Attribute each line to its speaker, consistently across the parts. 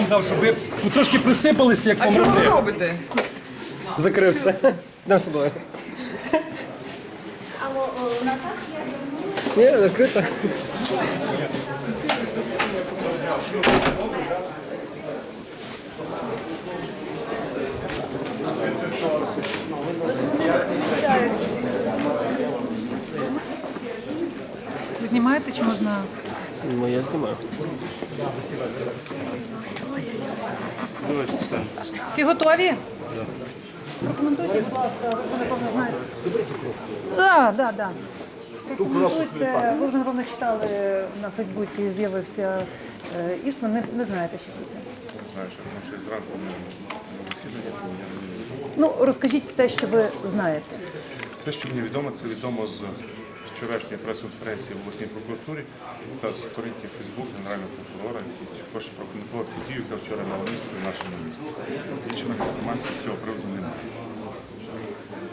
Speaker 1: вам дав, щоб ви трошки присипалися, як
Speaker 2: А чого ви робите?
Speaker 3: Закрився. Дам сюди.
Speaker 4: Алло, о, Наташа, я
Speaker 3: Ні, закрита.
Speaker 5: Ви знімаєте чи можна?
Speaker 3: Ну, я знімаю.
Speaker 5: Всі готові? Прокоментуйте, будь ласка, ви вже напевно знаєте. Так, так, так. Прокоментуйте, ви вже напевно читали на Фейсбуці, з'явився е, Іштван, не, не знаєте, що це.
Speaker 6: Знаю, що тому що зранку ми на засідання, тому я не
Speaker 5: Ну, розкажіть те, що ви знаєте.
Speaker 6: все, що мені відомо, це відомо з вчорашньої прес-конференції в обласній прокуратурі та з сторінки Фейсбук Генерального прокурора, який також прокоментував ті дію, яка вчора мала місце в нашому місті. Більше інформації з цього приводу немає.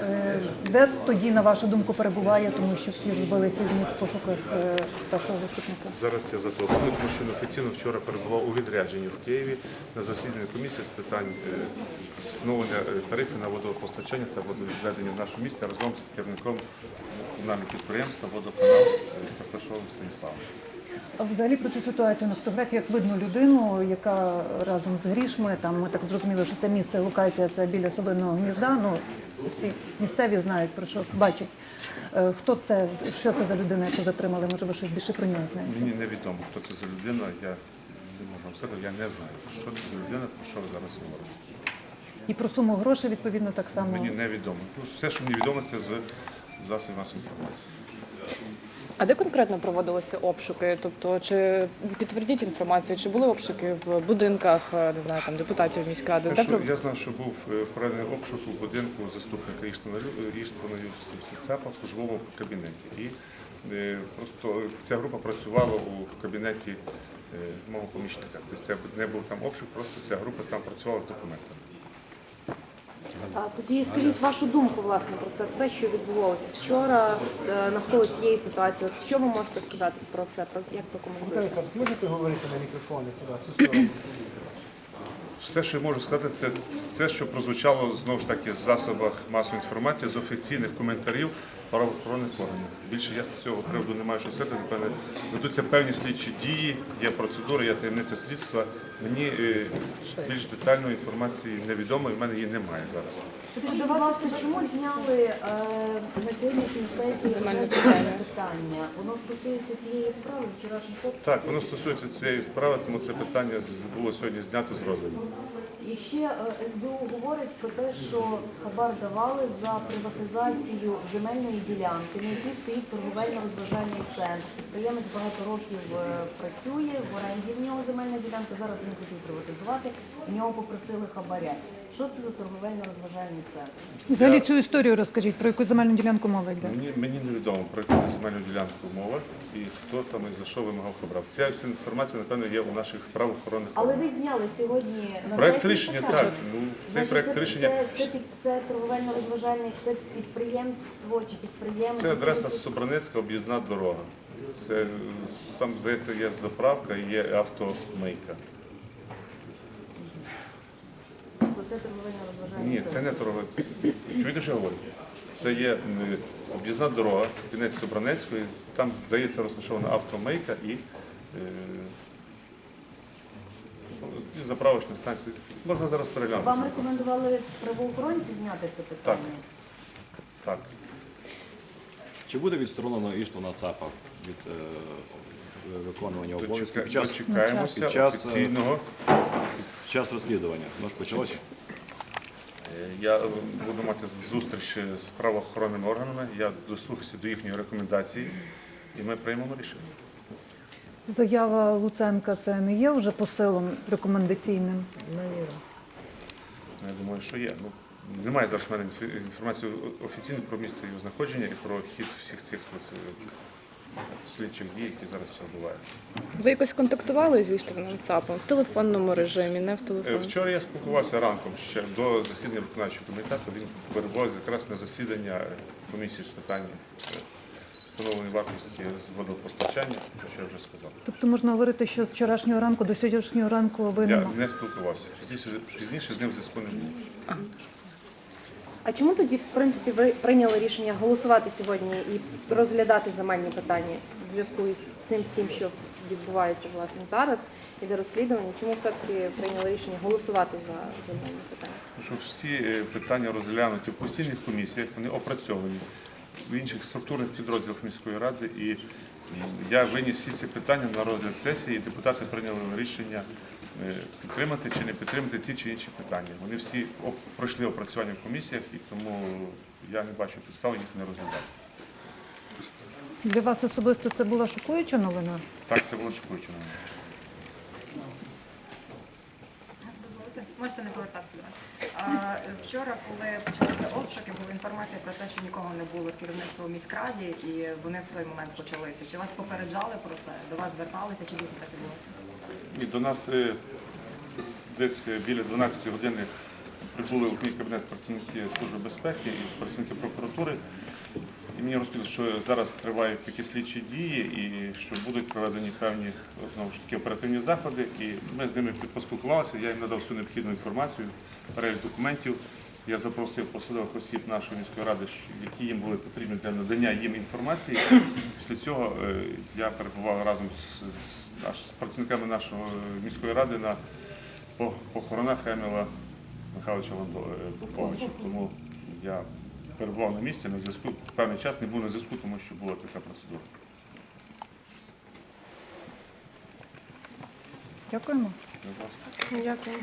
Speaker 5: Е, Де тоді, на вашу думку, перебуває, тому що всі розбилися в них в пошуках е, першого заступника?
Speaker 6: Зараз я зателефоную, тому що він офіційно вчора перебував у відрядженні в Києві на засіданні комісії з питань е, встановлення тарифів на водопостачання та водовідведення в нашому місті разом з керівником комунального підприємства водоканал е, Карташовим Станіславом.
Speaker 5: А взагалі про цю ситуацію на фотографіях видно людину, яка разом з грішми, там ми так зрозуміли, що це місце, локація це біля совиного гнізда. Ну всі місцеві знають про що бачать. Е, Хто це, що це за людина, яку затримали? Може, ви щось більше про нього знаєте?
Speaker 6: Мені невідомо, хто це за людина, я не можу вам сказати, я не знаю, що це за людина, про що ви зараз говорите.
Speaker 5: І про суму грошей відповідно так само.
Speaker 6: Мені невідомо. Ну, все, що мені відомо, це з засобів масової інформації.
Speaker 7: А де конкретно проводилися обшуки? Тобто, чи підтвердіть інформацію, чи були обшуки в будинках, е, не знаю, там депутатів міськради? Де
Speaker 6: Перше, я знав, що був е, проведений обшук у будинку заступника Іштвана Іштвана Цепа в службовому кабінеті. І е, просто ця група працювала у кабінеті е, мого помічника. Тобто це не був там обшук, просто ця група там працювала з документами.
Speaker 8: А тоді скажіть вашу думку власне про це все, що відбувалося вчора е, навколо цієї ситуації. От що ви можете сказати про це? Про як прокоментуєте?
Speaker 9: Віталій Савс, можете говорити на мікрофон сюди?
Speaker 6: Все, що я можу сказати, це все, що прозвучало знову ж таки з засобах масової інформації, з офіційних коментарів правоохоронних органів. Більше я з цього приводу не маю що сказати. Напевне, ведуться певні слідчі дії, є процедура, є таємниця слідства. Мені е, більш детальної інформації невідомо, і в мене її немає зараз.
Speaker 8: Скажіть, будь ласка, чому зняли е, на сьогоднішній сесії
Speaker 7: Земельне питання.
Speaker 8: питання? Воно стосується цієї справи вчорашніх обшуків.
Speaker 6: Так, воно стосується цієї справи, тому це питання з- було сьогодні знято з розгляду.
Speaker 8: І ще е, СБУ говорить про те, що хабар давали за приватизацію земельної ділянки, на якій стоїть торговельно-розважальний центр. Підприємець багато років е, працює, в оренді в нього земельна ділянка, зараз він хотів приватизувати, в нього попросили хабаря. Що це за торговельно-розважальний центр?
Speaker 5: Взагалі цю історію розкажіть, про яку земельну ділянку мова йде.
Speaker 6: Мені, мені невідомо про яку земельну ділянку мова і хто там і за що вимагав хабрав. Ця вся інформація, напевно, є у наших правоохоронних
Speaker 8: Але ви зняли сьогодні на
Speaker 6: Проект
Speaker 8: сесії
Speaker 6: рішення,
Speaker 8: питання.
Speaker 6: так. Ну, цей
Speaker 8: Значить,
Speaker 6: проект
Speaker 8: це,
Speaker 6: рішення
Speaker 8: Це, це, під- це торговельно-розважальний, це підприємство чи підприємець?
Speaker 6: це адреса Собраницька об'їзна дорога. Це там, здається, є заправка і є автомийка.
Speaker 8: Це торговельно-розважальний
Speaker 6: Ні, це не торгове. Чуєте, що я говорю? Це є об'їзна дорога, кінець Собранецької, там здається розташована автомийка і, е, і заправочна станція. Можна зараз переглянути.
Speaker 8: Вам рекомендували правоохоронці зняти це питання?
Speaker 6: Так.
Speaker 10: Чи буде відсторонено Іштвана Цапа від е, виконування обов'язків під час,
Speaker 6: Дочекаємося
Speaker 10: під час, е,
Speaker 6: офіційного.
Speaker 10: під час розслідування? Воно ж почалося?
Speaker 6: Е, Я е, буду мати зустріч з правоохоронними органами. Я дослухаюся до їхньої рекомендації, і ми приймемо рішення.
Speaker 5: Заява Луценка це не є вже посилом рекомендаційним.
Speaker 6: Я думаю, що є. Ну, немає зараз в мене інформації офіційно про місце його знаходження і про хід всіх цих от, е, слідчих дій, які зараз відбуваються.
Speaker 7: Ви якось контактували зі Іштваном Цапом в телефонному режимі, не в
Speaker 6: Е,
Speaker 7: телефоні?
Speaker 6: Вчора я спілкувався ранком ще до засідання виконавчого комітету. Він перебував якраз на засідання комісії з питань е, встановлення вартості з водопостачання, про що я вже сказав.
Speaker 5: Тобто можна говорити, що з вчорашнього ранку до сьогоднішнього ранку ви
Speaker 6: Я
Speaker 5: не
Speaker 6: не спілкувався. Пізніше, пізніше з ним зв'язку не було.
Speaker 2: А чому тоді, в принципі, ви прийняли рішення голосувати сьогодні і розглядати земельні питання в зв'язку із цим всім, що відбувається власне зараз, іде розслідування? Чому все-таки прийняли рішення голосувати за земельні питання?
Speaker 6: Тому що всі е, питання розглянуті в постійних комісіях, вони опрацьовані в інших структурних підрозділах міської ради. І я виніс всі ці питання на розгляд сесії, і депутати прийняли рішення підтримати чи не підтримати ті чи інші питання. Вони всі пройшли опрацювання в комісіях, і тому я не бачу підстав їх не розглядати.
Speaker 5: для вас особисто це була шокуюча новина?
Speaker 6: Так, це була шокуюча новина.
Speaker 4: Можете не повертатися до вас. Вчора, коли почалися обшуки, була інформація про те, що нікого не було з керівництва в міськраді, і вони в той момент почалися. Чи вас попереджали про це? До вас зверталися, чи дійсно так відбулося?
Speaker 6: Ні, до нас е, десь біля 12 години прибули у мій кабінет працівники Служби безпеки і працівники прокуратури. І мені розповіли, що зараз тривають такі слідчі дії і що будуть проведені певні знову ж таки оперативні заходи. І ми з ними поспілкувалися, я їм надав всю необхідну інформацію, перелік документів. Я запросив посадових осіб нашої міської ради, які їм були потрібні для надання їм інформації. Після цього е, я перебував разом з, з, працівниками нашої міської ради на похоронах Еміла Михайловича Ландо- е, Тому я перебував на місці на зв'язку. Певний час не був на зв'язку, тому що була така процедура.
Speaker 5: Дякуємо.
Speaker 6: Будь ласка.
Speaker 7: Дякую.